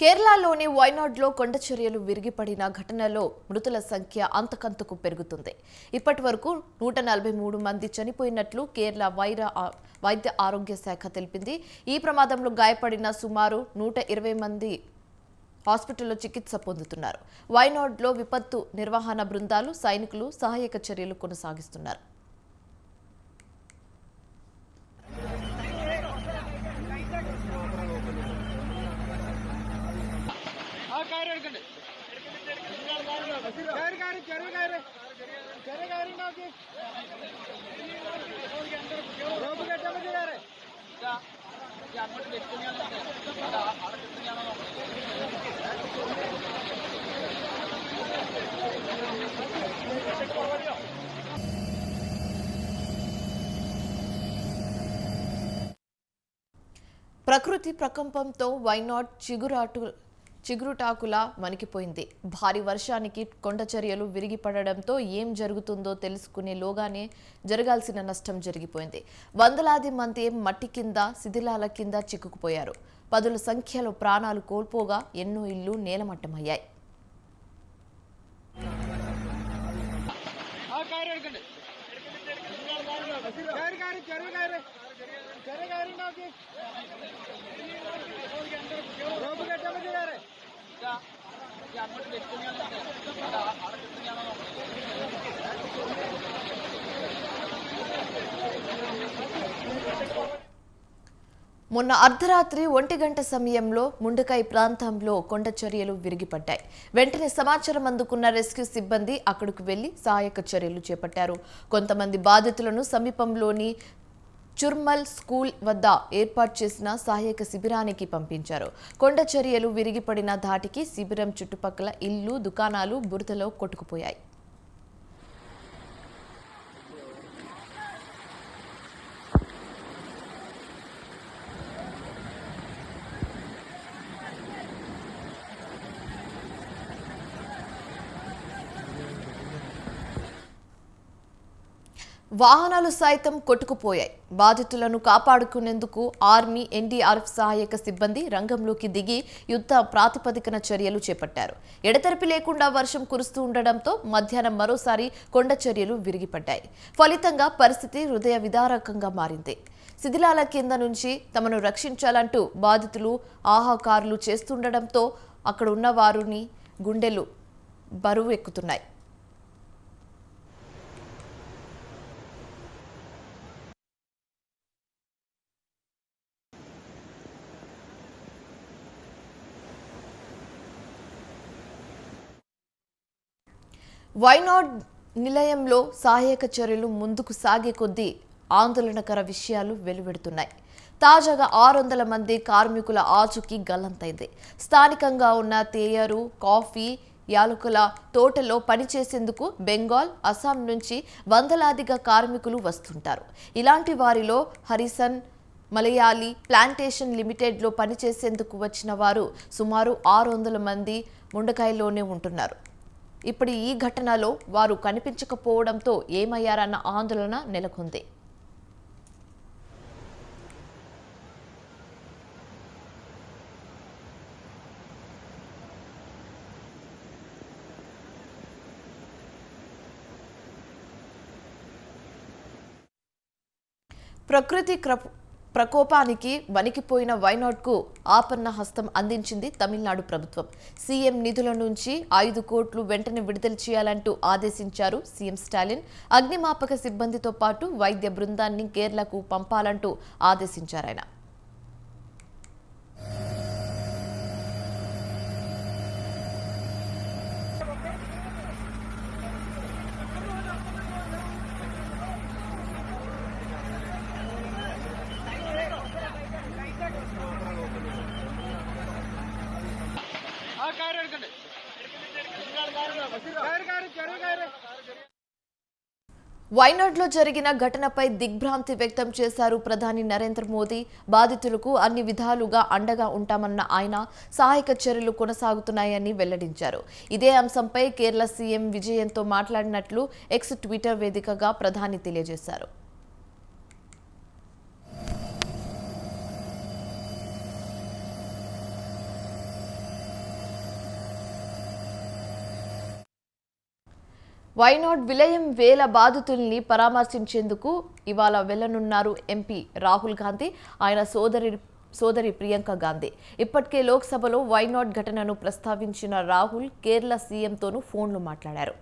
కేరళలోని వైనాడ్లో కొండ చర్యలు విరిగిపడిన ఘటనలో మృతుల సంఖ్య అంతకంతకు పెరుగుతుంది. ఇప్పటి వరకు నూట నలభై మూడు మంది చనిపోయినట్లు కేరళ వైర వైద్య ఆరోగ్య శాఖ తెలిపింది. ఈ ప్రమాదంలో గాయపడిన సుమారు నూట ఇరవై మంది హాస్పిటల్లో చికిత్స పొందుతున్నారు. వైనాడ్లో విపత్తు నిర్వహణ బృందాలు సైనికులు సహాయక చర్యలు కొనసాగిస్తున్నారు. ആ കാര്യം എടുക്കണ്ടേ കയറി കയറി ചെറിയ കയറി ചെറിയ കയറി നോക്കി റോഡ് കെട്ടാൻ പറ്റി കയറി ప్రకృతి ప్రకంపంతో వైనాడ్ చిగురాటు చిగురుటాకులా వణికిపోయింది భారీ వర్షానికి కొండ చర్యలు విరిగిపడడంతో ఏం జరుగుతుందో తెలుసుకునే లోగానే జరగాల్సిన నష్టం జరిగిపోయింది. వందలాది మంది మట్టి కింద శిథిలాల కింద చిక్కుకుపోయారు. పదుల సంఖ్యలో ప్రాణాలు కోల్పోగా ఎన్నో ఇళ్ళు నేలమట్టమయ్యాయి. കയറി ചെറിയ കയറി. ചെറിയ കയറി നോക്കി റോബ് കെട്ടാൻ പറ്റിയ കയറി. അങ്ങോട്ട് കെട്ടുകയാണോ మొన్న అర్ధరాత్రి ఒంటి గంట సమయంలో ముండకాయ ప్రాంతంలో కొండ చర్యలు విరిగిపడ్డాయి. వెంటనే సమాచారం అందుకున్న రెస్క్యూ సిబ్బంది అక్కడికి వెళ్ళి సహాయక చర్యలు చేపట్టారు. కొంతమంది బాధితులను సమీపంలోని చుర్మల్ స్కూల్ వద్ద ఏర్పాటు చేసిన సహాయక శిబిరానికి పంపించారు. కొండ చర్యలు విరిగిపడిన ధాటికి శిబిరం చుట్టుపక్కల ఇల్లు దుకాణాలు బురదలో కొట్టుకుపోయాయి. వాహనాలు సైతం కొట్టుకుపోయాయి. బాధితులను కాపాడుకునేందుకు ఆర్మీ ఎన్డీఆర్ఎఫ్ సహాయక సిబ్బంది రంగంలోకి దిగి యుద్ధ ప్రాతిపదికన చర్యలు చేపట్టారు. ఎడతెరిపి లేకుండా వర్షం కురుస్తూ ఉండడంతో మధ్యాహ్నం మరోసారి కొండ చర్యలు విరిగిపడ్డాయి. ఫలితంగా పరిస్థితి హృదయ విదారకంగా మారింది. శిథిలాల కింద నుంచి తమను రక్షించాలంటూ బాధితులు ఆహాకారులు చేస్తుండడంతో అక్కడ ఉన్న వారిని గుండెలు బరువు ఎక్కుతున్నాయి. వైనాడ్ నిలయంలో సహాయక చర్యలు ముందుకు సాగే కొద్దీ ఆందోళనకర విషయాలు వెలువెడుతున్నాయి. తాజాగా ఆరు వందల మంది కార్మికుల ఆచూకీ గల్లంతైంది. స్థానికంగా ఉన్న తేయరు కాఫీ యాలకుల తోటలో పనిచేసేందుకు బెంగాల్ అస్సాం నుంచి వందలాదిగా కార్మికులు వస్తుంటారు. ఇలాంటి వారిలో హరిసన్ మలయాళీ ప్లాంటేషన్ లిమిటెడ్లో పనిచేసేందుకు వచ్చిన వారు సుమారు ఆరు వందల మంది ముండకాయలోనే ఉంటున్నారు. ఇప్పుడు ఈ ఘటనలో వారు కనిపించకపోవడంతో ఏమయ్యారన్న ఆందోళన నెలకొంది. ప్రకృతి క్రప్- ప్రకోపానికి వణికిపోయిన వైనాడ్కు ఆపన్న హస్తం అందించింది తమిళనాడు ప్రభుత్వం. సీఎం నిధుల నుంచి ఐదు కోట్లు వెంటనే విడుదల చేయాలంటూ ఆదేశించారు సీఎం స్టాలిన్. అగ్నిమాపక సిబ్బందితో పాటు వైద్య బృందాన్ని కేరళకు పంపాలంటూ ఆదేశించారు వైనాడ్లో జరిగిన ఘటనపై దిగ్భ్రాంతి వ్యక్తం చేశారు ప్రధాని నరేంద్ర మోదీ. బాధితులకు అన్ని విధాలుగా అండగా ఉంటామన్న ఆయన సహాయక చర్యలు కొనసాగుతున్నాయని వెల్లడించారు. ఇదే అంశంపై కేరళ సీఎం విజయంతో మాట్లాడినట్లు ఎక్స్ ట్విట్టర్ వేదికగా ప్రధాని తెలియజేశారు. వైనాడ్ విలయం వేల బాధితుల్ని పరామర్శించేందుకు ఇవాళ వెళ్ళనున్నారు ఎంపీ రాహుల్ గాంధీ ఆయన సోదరి సోదరి ప్రియాంక గాంధీ ఇప్పటికే లోక్సభలో వైనాడ్ ఘటనను ప్రస్తావించిన రాహుల్ కేరళ సీఎంతోనూ ఫోన్లు మాట్లాడారు